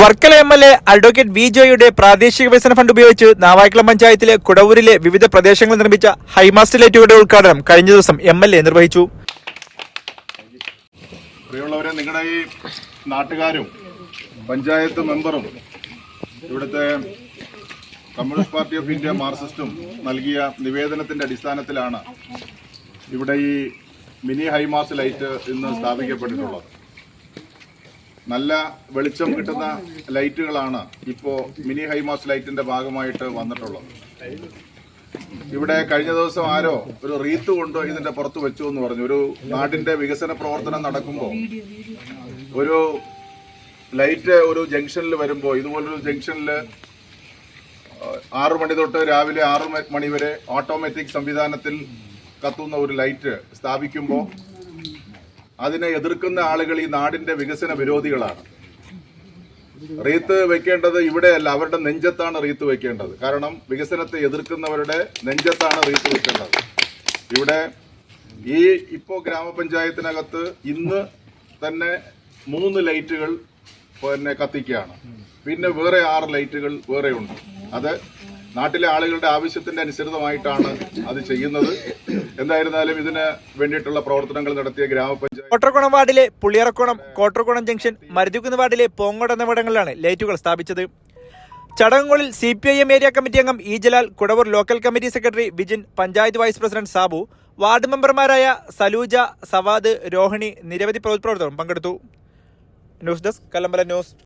Varkala M L A advocate V ജോയുടെ പ്രാദേശിക വികസന fund ഉപയോഗിച്ച് നാവായിക്കുളം പഞ്ചായത്തിലെ കുടവൂരിലെ വിവിധ പ്രദേശങ്ങളിൽ നിർമ്മിച്ച ഹൈമാസ്റ്റ് ലൈറ്റുകളുടെ ഉദ്ഘാടനം കഴിഞ്ഞ ദിവസം എം എൽ എ നിർവഹിച്ചു. പ്രിയമുള്ളവരെ നിങ്ങളുടെ ഈ നാട്ടുകാരും പഞ്ചായത്ത് മെമ്പറും ഇവിടുത്തെ കമ്മ്യൂണിസ്റ്റ് പാർട്ടി ഓഫ് ഇന്ത്യ മാർക്സിസ്റ്റും നൽകിയ നിവേദനത്തിന്റെ അടിസ്ഥാനത്തിലാണ് ഇവിടെ ഈ മിനി ഹൈമാസ് ലൈറ്റ് ഇന്ന് സ്ഥാപിക്കപ്പെട്ടിട്ടുള്ളത്. നല്ല വെളിച്ചം കിട്ടുന്ന ലൈറ്റുകളാണ് ഇപ്പോൾ മിനി ഹൈമാസ് ലൈറ്റിന്റെ ഭാഗമായിട്ട് വന്നിട്ടുള്ളത്. ഇവിടെ കഴിഞ്ഞ ദിവസം ആരോ ഒരു റീത്ത് കൊണ്ട് ഇതിന്റെ പുറത്ത് വെച്ചു എന്ന് പറഞ്ഞു. ഒരു നാടിന്റെ വികസന പ്രവർത്തനം നടക്കുമ്പോൾ ഒരു ലൈറ്റ് ഒരു ജംഗ്ഷനിൽ വരുമ്പോൾ ഇതുപോലൊരു ജംഗ്ഷനിൽ ആറു മണി തൊട്ട് രാവിലെ ആറു മണി വരെ ഓട്ടോമാറ്റിക് സംവിധാനത്തിൽ കത്തുന്ന ഒരു ലൈറ്റ് സ്ഥാപിക്കുമ്പോൾ അതിനെ എതിർക്കുന്ന ആളുകൾ ഈ നാടിന്റെ വികസന വിരോധികളാണ്. റീത്ത് വെക്കേണ്ടത് ഇവിടെയല്ല അവരുടെ നെഞ്ചത്താണ് റീത്ത് വെക്കേണ്ടത്. കാരണം വികസനത്തെ എതിർക്കുന്നവരുടെ നെഞ്ചത്താണ് റീത്ത് വെക്കേണ്ടത്. ഇവിടെ ഈ ഇപ്പോ ഗ്രാമപഞ്ചായത്തിനകത്ത് ഇന്ന് തന്നെ മൂന്ന് ലൈറ്റുകൾ പിന്നെ കത്തിക്കുകയാണ്. പിന്നെ വേറെ ആറ് ലൈറ്റുകൾ വേറെ ഉണ്ട്. അത് നാട്ടിലെ ആളുകളുടെ ആവശ്യത്തിന്റെ അനുസൃതമായിട്ടാണ് അത് ചെയ്യുന്നത്. എന്തായിരുന്നാലും ഇതിന് വേണ്ടിയിട്ടുള്ള പ്രവർത്തനങ്ങൾ നടത്തിയ ഗ്രാമപഞ്ചായത്ത് കോട്ടർകുളം വാർഡിലെ പുളിയറക്കുളം കോട്ടർകുളം ജംഗ്ഷൻ മരുതിക്കുന്ന് വാർഡിലെ പോങ്ങോട് എന്നിവിടങ്ങളിലാണ് ലൈറ്റുകൾ സ്ഥാപിച്ചത്. ചടങ്ങുകളിൽ C P I M area committee അംഗം E Jalal Kudavoor local committee secretary Vijin panchayat vice president Sabu ward മെമ്പർമാരായ സലൂജ സവാദ് രോഹിണി നിരവധി പ്രവർത്തകരും പങ്കെടുത്തു. News desk Kallambalam news.